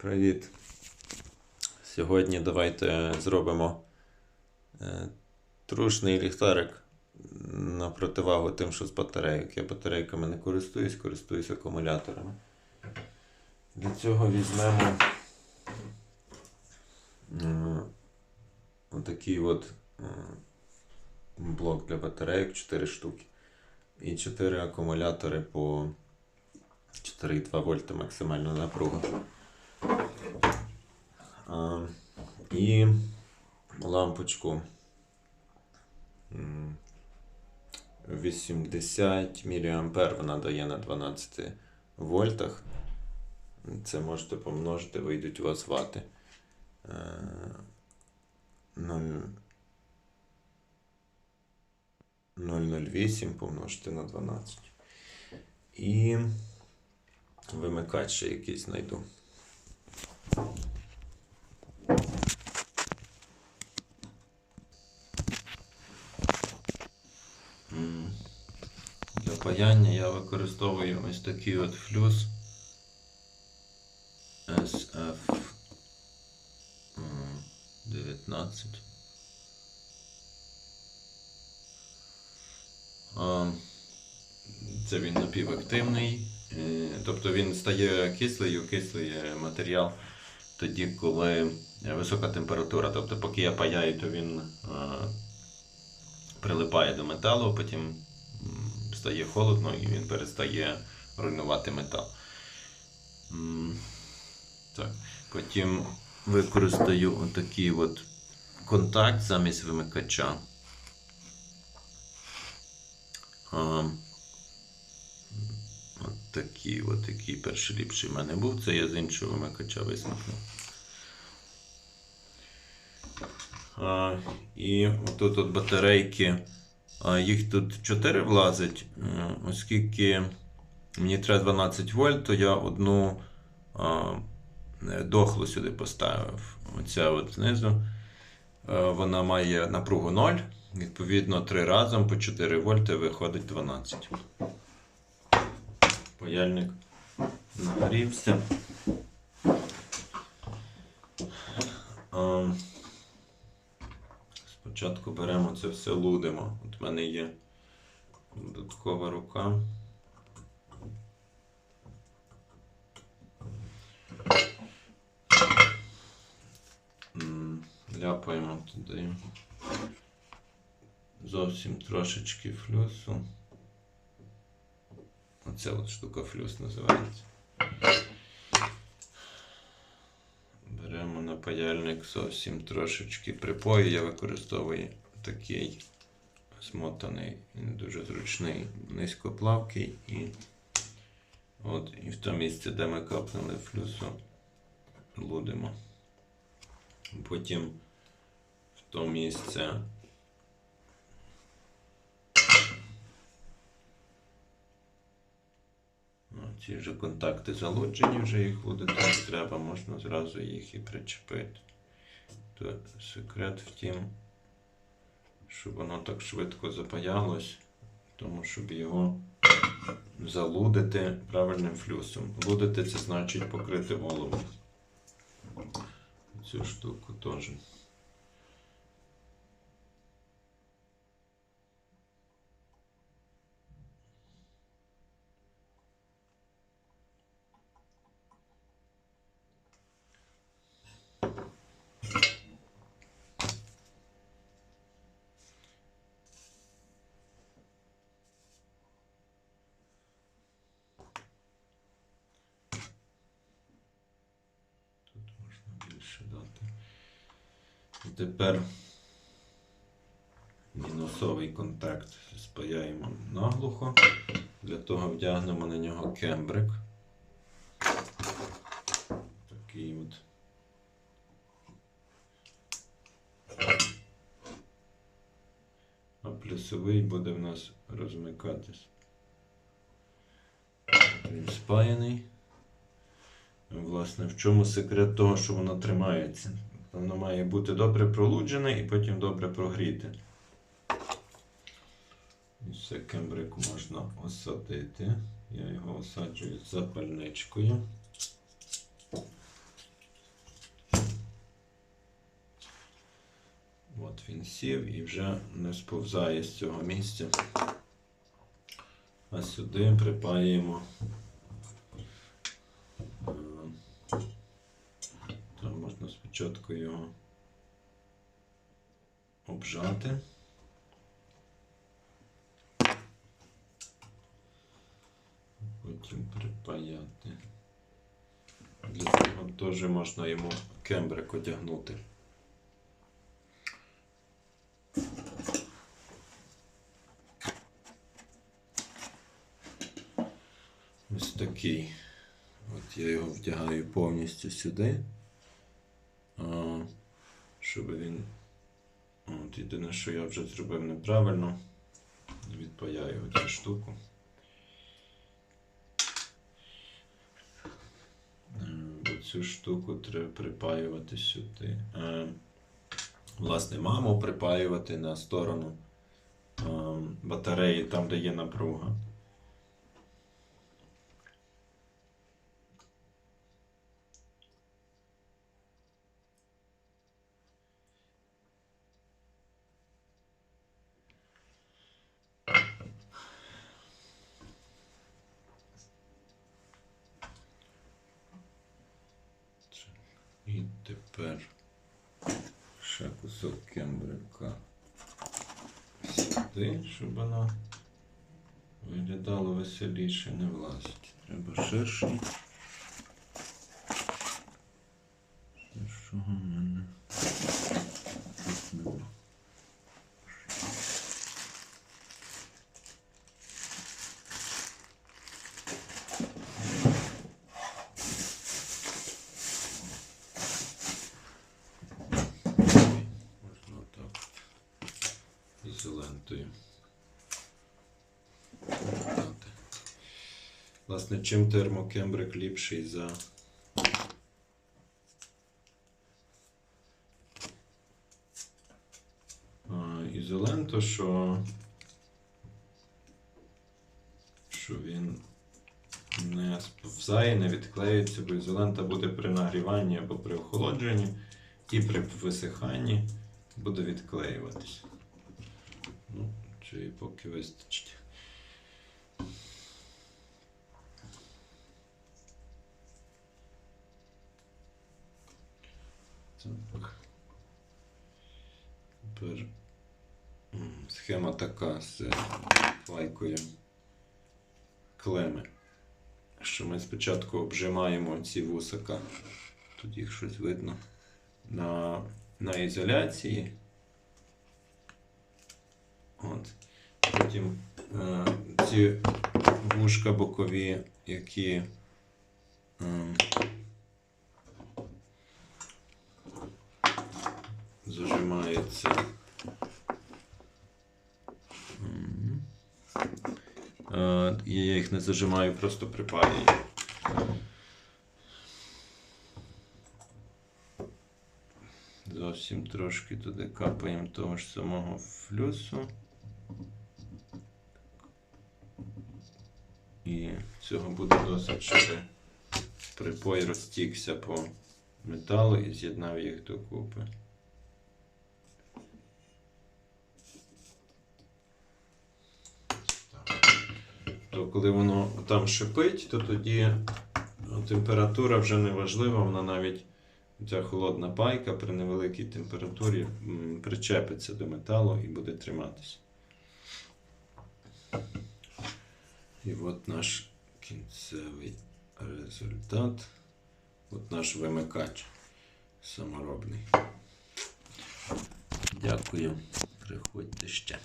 Привіт. Сьогодні давайте зробимо е, трушний ліхтарик на противагу тим, що з батарейок. Я батарейками не користуюсь, користуюсь акумуляторами. Для цього візьмемо е, отакий от е, блок для батарейок 4 штуки. І 4 акумулятори по 4,2 вольта максимальна напруга. І лампочку м, 80 мА вона дає на 12 вольтах. Це можете помножити, вийдуть у вас вати. Е, нуль- 0,08 помножити на 12. І вимикач ще якийсь знайду. Паяння я використовую ось такий от флюс SF19. Це він напівактивний, е, тобто він стає кислий, окислює матеріал тоді, коли висока температура. Тобто, поки я паяю, то він прилипає до металу, потім стає холодно і він перестає руйнувати метал. Так. Потім використаю отакий от контакт замість вимикача. От от який перший ліпший в мене був, це я з іншого вимикача висмикнув. А, і тут от батарейки, їх тут 4 влазить, оскільки мені треба 12 вольт, то я одну дохлу сюди поставив. Оця от знизу. Вона має напругу 0. Відповідно, 3 разом по 4 вольти виходить 12. Паяльник нагрівся. Спочатку беремо це все лудимо. В мене є додаткова рука. Ляпаємо туди зовсім трошечки флюсу. Оця от штука флюс називається. Беремо на паяльник зовсім трошечки припою. Я використовую такий смотаний, він дуже зручний, низькоплавкий і от і в тому місці, де ми капнули флюсу, лудимо. Потім в то місце Ну, Ці вже контакти залоджені, вже їх лудити не треба, можна зразу їх і причепити. То секрет в тім, щоб воно так швидко запаялось, тому щоб його залудити правильним флюсом. Лудити це значить покрити голову. Цю штуку теж. Тут можна більше дати. І тепер мінусовий контакт спаяємо наглухо. Для того вдягнемо на нього кембрик. Такий от. А плюсовий буде в нас розмикатись. Він спаяний власне, в чому секрет того, що воно тримається. Воно має бути добре пролуджене і потім добре прогріте. І ще кембрик можна осадити. Я його осаджую з запальничкою. От він сів і вже не сповзає з цього місця. А сюди припаємо Спочатку його обжати. Потім припаяти. Для цього теж можна йому кембрик одягнути. Ось такий. От я його вдягаю повністю сюди. А, щоб він. От єдине, що я вже зробив неправильно. Відпаяю цю штуку. Е, Цю штуку треба припаювати сюди. Е, Власне, маму припаювати на сторону е, батареї, там, де є напруга. І тепер ще кусок кембрика сюди, щоб воно виглядало веселіше, не влазить. Треба ширший. Ширшого в мене. тут нема. Можна отак. Ізолентою. Дати. Власне, чим термокембрик ліпший за. Ізоленту, що, що він не сповзає, не відклеюється, бо ізолента буде при нагріванні або при охолодженні і при висиханні буде відклеюватись. Ну, чи поки вистачить. Так. Тепер схема така з лайкою клеми. Що ми спочатку обжимаємо ці вусика, тут їх щось видно, на, на ізоляції. От. Потім е, ці вушка бокові, які е, Е, і я їх не зажимаю, просто припаюю. Зовсім трошки туди капаємо того ж самого флюсу. І цього буде досить, щоб припой розтікся по металу і з'єднав їх докупи. То коли воно там шипить, то тоді ну, температура вже не важлива, вона навіть ця холодна пайка при невеликій температурі причепиться до металу і буде триматися. І от наш кінцевий результат. От наш вимикач саморобний. Дякую. Приходьте ще.